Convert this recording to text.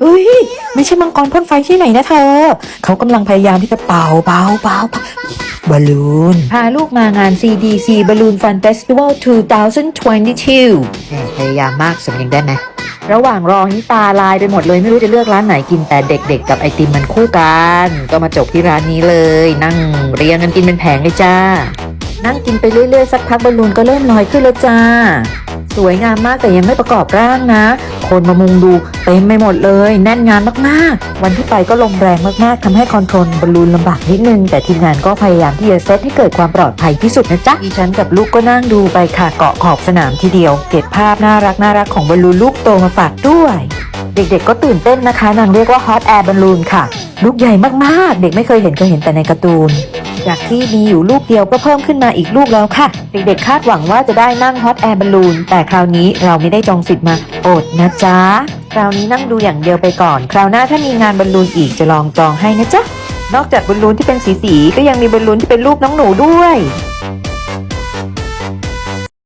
เอ้ย ไม่ใช่มังกรพ่นไฟที่ไหนนะเธอ เขากำลังพยายามที่จะเป่าเป่าเป่าเป่าบอลลูน พาลูกมางาน CDC Balloon Fun Festival 2022แหมพยายามมากสำเนียงได้ไหมระหว่างรอนี่ตาลายไปหมดเลยไม่รู้จะเลือกร้านไหนกินแต่เด็กๆ กับไอติมมันคู่กัน ก็มาจบที่ร้านนี้เลย นั่งเรียงกันกินเป็นแผงเลยจ้า นั่งกินไปเรื่อยๆ สักพักบอลลูนก็เริ่มลอยขึ้นแล้วจ้า สวยงามมากแต่ยังไม่ประกอบร่างนะ คนมามุงดูเต็มไปหมดเลย แน่นงานมากๆ วันที่ไปก็ลมแรงมากๆทำให้คอนโทรลบอลลูนลำบากนิดนึง แต่ทีมงานก็พยายามที่จะเซตให้เกิดความปลอดภัยที่สุดนะจ๊ะดิฉันกับลูกก็นั่งดูไปค่ะเกาะขอบสนามทีเดียว เก็บภาพน่ารักน่ารักของบอลลูนลูกโตมาฝากด้วย เด็กๆก็ตื่นเต้นนะคะนางเรียกว่าฮอตแอร์บอลลูนค่ะ ลูกใหญ่มากๆ เด็กไม่เคยเห็นเคยเห็นแต่ในการ์ตูน จากที่มีอยู่ลูกเดียวก็เพิ่มขึ้นมาอีกลูกแล้วค่ะ เด็กๆคาดหวังว่าจะได้นั่งฮอตแอร์บอลลูน แต่คราวนี้เราไม่ได้จองสิทธิ์มาอดนะจ๊ะ คราวนี้นั่งดูอย่างเดียวไปก่อน คราวหน้าถ้ามีงานบอลลูนอีกจะลองจองให้นะจ๊ะ นอกจากบอลลูนที่เป็นสีๆก็ยังมีบอลลูนที่เป็นรูปน้องหนูด้วย